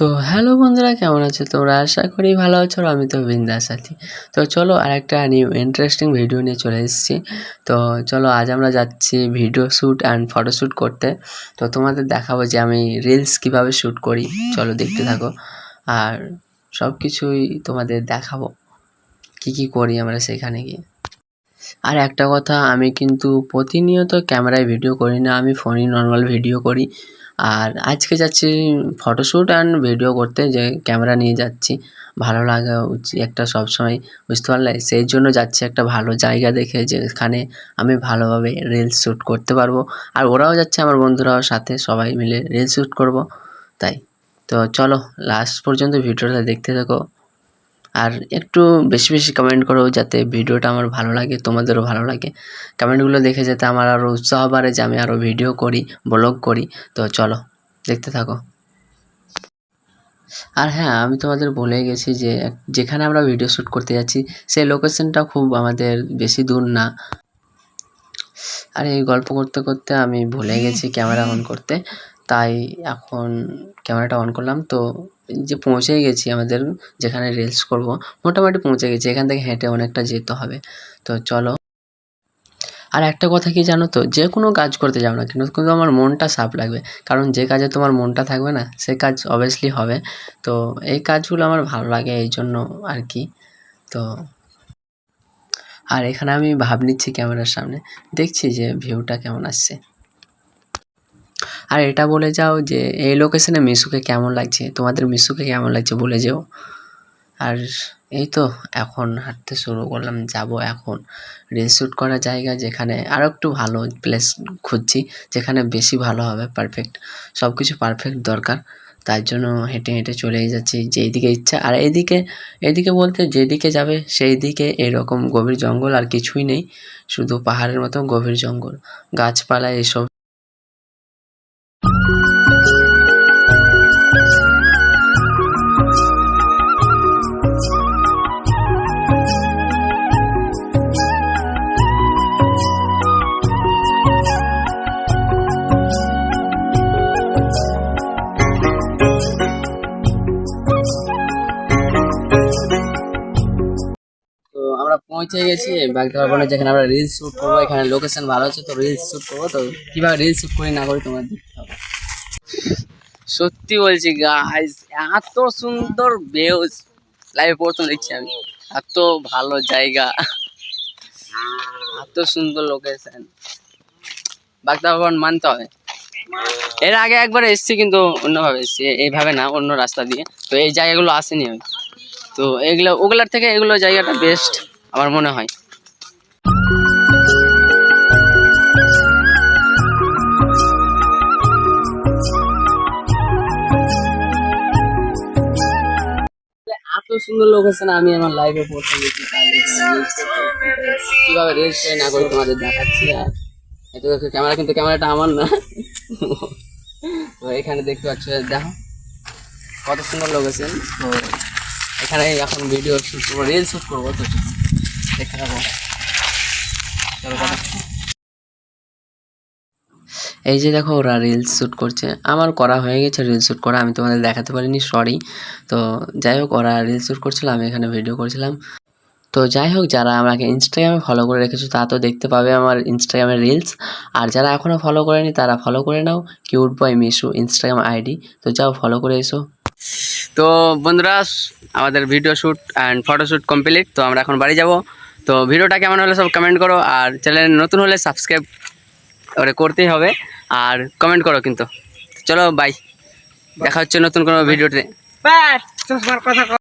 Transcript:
তো হ্যালো বন্ধুরা, কেমন আছো তোমরা? আশা করি ভালো আছো আমি তো বিন্দাস আছি। তো চলো আর একটা নিউ ইন্টারেস্টিং ভিডিও নিয়ে চলে এসেছি। তো চলো আজ আমরা যাচ্ছি ভিডিও শ্যুট অ্যান্ড ফটোশ্যুট করতে। তো তোমাদের দেখাবো যে আমি রিলস কীভাবে শ্যুট করি। চলো দেখতে থাকো। আর সব কিছুই তোমাদের দেখাবো। কি কি করি আমরা সেখানে গিয়ে। আর একটা কথা, আমি কিন্তু প্রতিনিয়ত ক্যামেরায় ভিডিও করি না, আমি ফোনেই নর্মাল ভিডিও করি। আর আজকে যাচ্ছি ফটোশ্যুট অ্যান্ড ভিডিও করতে, যে ক্যামেরা নিয়ে যাচ্ছি। ভালো লাগা উচিত একটা সবসময়, বুঝতে পারলে? সেই জন্য যাচ্ছি একটা ভালো জায়গা দেখে, যেখানে আমি ভালোভাবে রিলস শ্যুট করতে পারব। আর ওরাও যাচ্ছে, আমার বন্ধুরাও সাথে, সবাই মিলে রিলস শ্যুট করব। তাই। তো চলো লাস্ট পর্যন্ত ভিডিওটা দেখতে থাকো। আর একটু বেশি বেশি কমেন্ট করো যাতে ভিডিওটা আমার ভালো লাগে, তোমাদেরও ভালো লাগে। কমেন্টগুলো দেখে যাতে আমার আরও উৎসাহ বাড়ে যে আমি আরও ভিডিও করি ব্লগ করি। তো চলো, দেখতে থাকো। আর হ্যাঁ আমি তোমাদের বলে গেছি যে যেখানে আমরা ভিডিও শ্যুট করতে যাচ্ছি, সেই লোকেশনটা খুব আমাদের বেশি দূর না। আর এই গল্প করতে করতে আমি ভুলে গেছি ক্যামেরা অন করতে। তাই এখন ক্যামেরাটা অন করলাম, তো যে পৌঁছে গেছি আমাদের যেখানে রিলস করব, মোটামুটি পৌঁছে গেছি। এখান থেকে হেঁটে অনেকটা যেতে হবে। তো চলো। আর একটা কথা কি জানো তো? যে কোনো কাজ করতে যাও না কিন্তু কিন্তু আমার মনটা সাফ লাগবে। কারণ যে কাজে তোমার মনটা থাকবে না, সে কাজ অবভিয়াসলি হবে। তো এই কাজগুলো আমার ভালো লাগে এই জন্য আর কি। তো আর এখানে আমি ভাব নিচ্ছি ক্যামেরার সামনে। দেখছি যে ভিউটা কেমন আসছে। আর এটা বলে যাও যে, এই লোকেশনে মিশুকে কেমন লাগছে? তোমাদের মিশুকে কেমন লাগছে বলে যেও। আর এই তো, এখন হাঁটতে শুরু করলাম, যাব এখন। রিলস শ্যুট করার জায়গা যেখানে আরও একটু ভালো প্লেস খুঁজছি, যেখানে বেশি ভালো হবে পারফেক্ট সব কিছু পারফেক্ট দরকার। তার জন্য হেঁটে হেঁটে চলেই যাচ্ছি যেইদিকে ইচ্ছা। আর এদিকে এদিকে বলতে যেদিকে যাবে সেই দিকে এরকম গভীর জঙ্গল আর কিছুই নেই। শুধু পাহাড়ের মতো গভীর জঙ্গল। গাছপালা এসব পৌঁছে গেছি বাগদারবনে যেখানে আমরা রিলস শ্যুট করব, এখানে লোকেশন ভালো আছে, তো রিলস শ্যুট করব। তো কীভাবে রিলস শ্যুট করি না করি তোমার দেখতে হবে। সত্যি বলছি গাইস এত সুন্দর ভিউজ লাইভে প্রথম দেখছি আমি। এত ভালো জায়গা, এত সুন্দর লোকেশন বাগদারবন মানতে হবে। এর আগে একবার এসেছি কিন্তু অন্যভাবে এসেছি, এইভাবে না, অন্য রাস্তা দিয়ে। তো এই জায়গাগুলো আসেনি আমি। তো এগুলো, ওগুলার থেকে এগুলো জায়গাটা বেস্ট আমার মনে হয়। এত সুন্দর লোকেশন আমি আমার লাইভে reels করতে কীভাবে রিলস করে না করে তোমাদের দেখাচ্ছি আর এত ক্যামেরা কিন্তু ক্যামেরাটা আমার না। তো এখানে দেখতে পাচ্ছ, দেখো, কত সুন্দর লোক লোকেশন তো এখানে এখন ভিডিও শুট করব রিল শুট করব, তো দেখতে থাকো চলো এই যে দেখো ওরা রিলস শ্যুট করছে। আমার করা হয়ে গেছে রিলস শ্যুট করা আমি তোমাদের দেখাতে পারিনি সরি তো যাই হোক ওরা রিলস শ্যুট করছিল আমি এখানে ভিডিও করছিলাম। তো যাই হোক যারা আমাকে ইনস্টাগ্রামে ফলো করে রেখেছো তা তো দেখতে পাবে আমার ইনস্টাগ্রামের রিলস আর যারা এখনও ফলো করেনি তারা ফলো করে নাও cute boy Mishu Instagram ID তো যাও ফলো করে এসো। তো বন্ধুরা আমাদের video shoot and photoshoot complete তো আমরা এখন বাড়ি যাব। তো ভিডিওটা কেমন হলে সব কমেন্ট করো, আর চ্যানেল নতুন হলে সাবস্ক্রাইব ওরে করতেই হবে, আর কমেন্ট করো কিন্তু। চলো বাই দেখা হচ্ছে নতুন কোনো ভিডিওতে